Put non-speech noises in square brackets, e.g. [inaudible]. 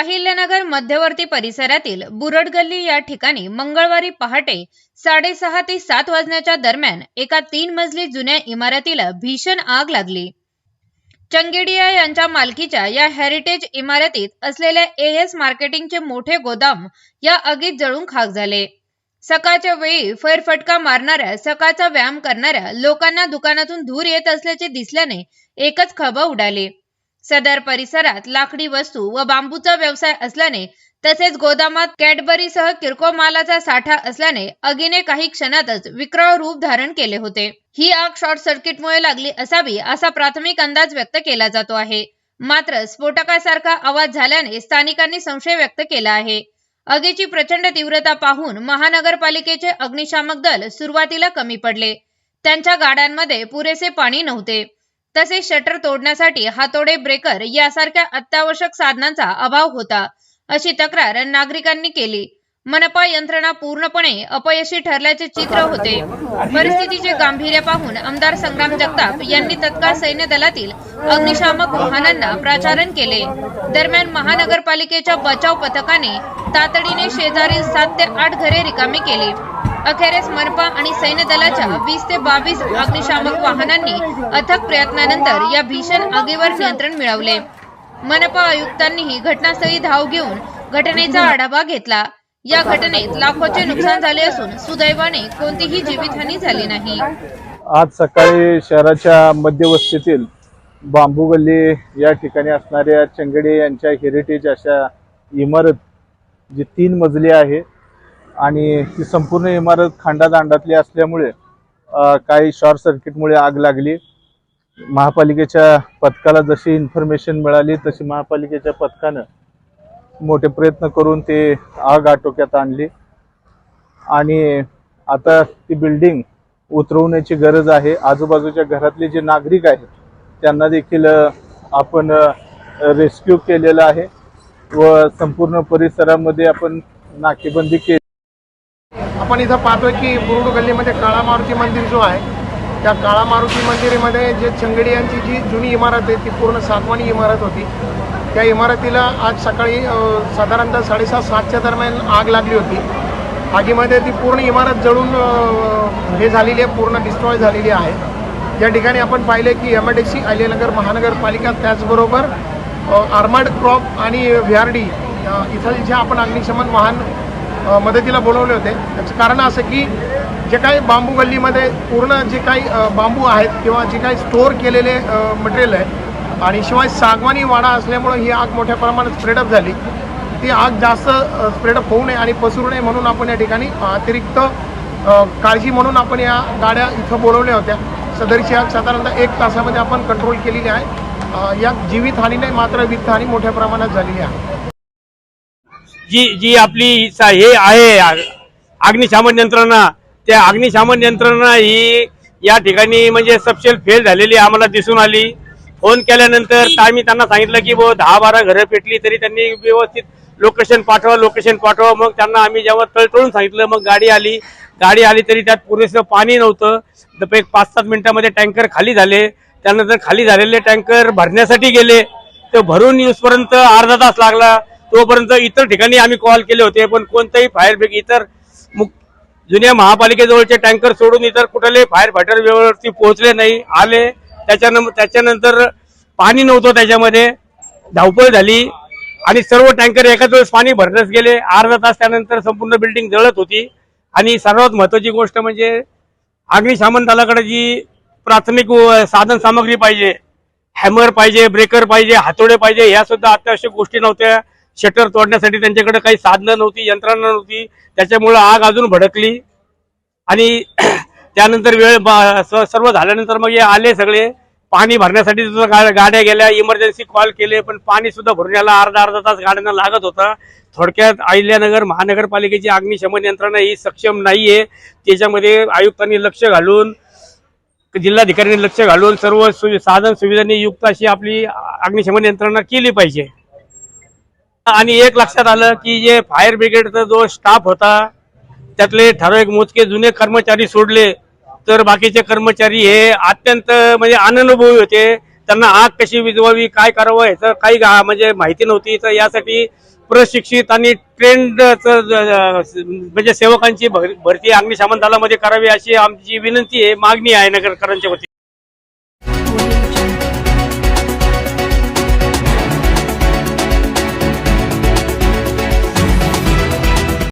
अहिल्यानगर मध्यवर्ती परिसरातील बुरड गल्ली या ठिकाणी मंगळवारी पहाटे साडेसहा ते सात वाजण्याच्या दरम्यान एका तीन मजली जुन्या इमारतीला भीषण आग लागली. चंगेडिया यांच्या मालकीच्या या हेरिटेज इमारतीत असलेल्या ए एस मार्केटिंगचे मोठे गोदाम या आगीत जळून खाक झाले. सकाळच्या वेळी फेरफटका मारणाऱ्या सकाळचा व्यायाम करणाऱ्या लोकांना दुकानातून धूर येत असल्याचे दिसल्याने एकच खळबळ उडाली. सदर परिसरात लाकडी वस्तू व बांबूचा व्यवसाय असल्याने तसेच गोदामात कॅडबरीसह किरकोळ मालाचा साठा असल्याने आगीने काही क्षणातच विक्राळ रूप धारण केले होते. ही आग शॉर्ट सर्किटमुळे लागली असावी असा प्राथमिक अंदाज व्यक्त केला जातो आहे. मात्र स्फोटकासारखा आवाज झाल्याने स्थानिकांनी संशय व्यक्त केला आहे. आगीची प्रचंड तीव्रता पाहून महानगरपालिकेचे अग्निशामक दल सुरुवातीला कमी पडले. त्यांच्या गाड्यांमध्ये पुरेसे पाणी नव्हते. तसेच शटर तोडण्यासाठी हातोडे ब्रेकर यासारख्या अत्यावश्यक साधनांचा अभाव होता अशी तक्रार नागरिकांनी केली. मनपा यंत्रणा पूर्णपणे अपयशी ठरल्याचे चित्र होते. परिस्थितीचे गांभीर्य पाहून आमदार संग्राम जगताप यांनी तत्काळ सैन्य दलातील अग्निशामक वाहनांना प्राचारण केले. दरम्यान महानगरपालिकेच्या बचाव पथकाने तातडीने शेजारील सात ते आठ घरे रिकामी केली. अखेरीस मनपा आणि सैन्य दलाच्या वीस ते बावीस अग्निशामक वाहनांनी अथक प्रयत्नानंतर या भीषण आगीवर नियंत्रण मिळवले. मनपा आयुक्तांनीही घटनास्थळी धाव घेऊन घटनेचा आढावा घेतला. या घटनेत लाखोचे नुकसान झाले असून सुदैवाने कोणतीही जीवितहानी झाली नाही. आज सकाळी शहराच्या मध्यवस्तीतील बांबू गल्ली या ठिकाणी असणाऱ्या चंगडे यांच्या हेरिटेज अशा इमारत जी तीन मजली आहे आणि ती संपूर्ण इमारत खांडादांडातली असल्यामुळे काही शॉर्ट सर्किटमुळे आग लागली. महापालिकेच्या पथकाला जशी इन्फॉर्मेशन मिळाली तशी महापालिकेच्या पथकानं मोठे प्रयत्न करून ते आग आटोक्यात आणली. आणि आता ती बिल्डिंग उतरवण्याची गरज आहे. आजूबाजूच्या घरातले जे नागरिक आहेत त्यांना देखील आपण रेस्क्यू केलेलं आहे. व संपूर्ण परिसरामध्ये आपण नाकेबंदी केली. आपण इथं पाहतोय की बुरुड गल्लीमध्ये काळा मारुती मंदिर जो आहे त्या काळा मारुती मंदिरामध्ये जे चंगडी यांची जी जुनी इमारत आहे ती पूर्ण सातवानी इमारत होती. त्या इमारतीला आज सकाळी साधारणतः साडेसात सातच्या दरम्यान आग लागली होती. आगीमध्ये ती पूर्ण इमारत जळून हे झालेली आहे पूर्ण डिस्ट्रॉय झालेली आहे. या ठिकाणी आपण पाहिले की M I D C Ahilyanagar महानगरपालिका त्याचबरोबर आर्मर्ड क्रॉप आणि व्ही आर डी इथं जे आपण अग्निशमन वाहन मदतीला बोलवले होते. त्याचं कारण असं की जे काही बांबू गल्लीमध्ये पूर्ण जे काही बांबू आहेत किंवा जे काही स्टोअर केलेले मटेरियल आहे आणि शिवाय सागवानी वाडा असल्यामुळं ही आग मोठ्या प्रमाणात स्प्रेडअप झाली. ती आग जास्त स्प्रेडअप होऊ नये आणि पसरू नये म्हणून आपण या ठिकाणी अतिरिक्त काळजी म्हणून आपण या गाड्या इथं बोलवल्या होत्या. सदरची आग साधारणतः एक तासामध्ये आपण कंट्रोल केलेली आहे. या जीवितहानी नाही मात्र वित्तहानी मोठ्या प्रमाणात झालेली आहे. जी जी आपली हे आहे अग्निशामन यंत्रणा. त्या अग्निशामन यंत्रणा ही या ठिकाणी म्हणजे सबशेल फेल झालेली आम्हाला दिसून आली. फोन केल्यानंतर तर आम्ही त्यांना सांगितलं की बुवा दहा बारा घरं पेटली तरी त्यांनी व्यवस्थित लोकेशन पाठवा लोकेशन पाठवा. मग त्यांना आम्ही जेव्हा तळतळून सांगितलं मग गाडी आली. गाडी आली तरी त्यात पुरेसं पाणी नव्हतं. तर एक पाच सात मिनिटामध्ये टँकर खाली झाले. त्यानंतर खाली झालेले टँकर भरण्यासाठी गेले. ते भरून येऊसपर्यंत अर्धा तास लागला. तोपर्यंत इतर ठिकाणी आम्ही कॉल केले होते पण कोणताही फायर ब्रिगेड इतर जुन्या महापालिकेजवळचे टँकर सोडून इतर कुठले फायर फायटर व्यवस्थित पोहोचले नाही आले. त्याच्यानंतर त्याच्यानंतर पाणी नव्हतं त्याच्यामध्ये. धावपळ झाली. आणि सर्व टँकर एकाच वेळेस पाणी भरण्यास गेले. अर्धा तास त्यानंतर संपूर्ण बिल्डिंग जळत होती. आणि सर्वात महत्वाची गोष्ट म्हणजे अग्निशामन दलाकडे जी प्राथमिक व- साधन सामग्री पाहिजे हॅमर पाहिजे ब्रेकर पाहिजे हातोडे पाहिजे ह्या सुद्धा अत्यावश्यक गोष्टी नव्हत्या. शटर तोडण्यासाठी त्यांच्याकडे काही साधनं नव्हती यंत्रणा नव्हती. त्याच्यामुळं आग अजून भडकली. आणि [clears throat] त्यानंतर वेळ सर्व झाल्यानंतर मग हे आले सगळे. पाणी भरण्यासाठी सुद्धा गा- गाड्या गेल्या. इमर्जन्सी कॉल केले पण पाणी सुद्धा भरून यायला अर्धा अर्धा तास गाड्यांना लागत होता. थोडक्यात अहिल्यानगर महानगरपालिकेची अग्निशमन यंत्रणा ही सक्षम नाहीये. त्याच्यामध्ये आयुक्तांनी लक्ष घालून जिल्हाधिकाऱ्यांनी लक्ष घालून सर्व सु- साधन सुविधांनी युक्त अशी आपली अग्निशमन यंत्रणा केली पाहिजे. आणि एक लक्षात आलं की जे फायर ब्रिगेडचा जो स्टाफ होता त्यातले ठराविक मोजके जुने कर्मचारी सोडले. तर बाकीचे कर्मचारी हे अत्यंत म्हणजे अननुभवी होते. त्यांना आग कशी विजवावी काय करावं याचं काही म्हणजे माहिती नव्हती. तर यासाठी प्रशिक्षित आणि ट्रेंड म्हणजे सेवकांची भरती अग्निशमन दलामध्ये करावी अशी आमची विनंती आहे. मागणी आहे नगरकरांच्या वतीने.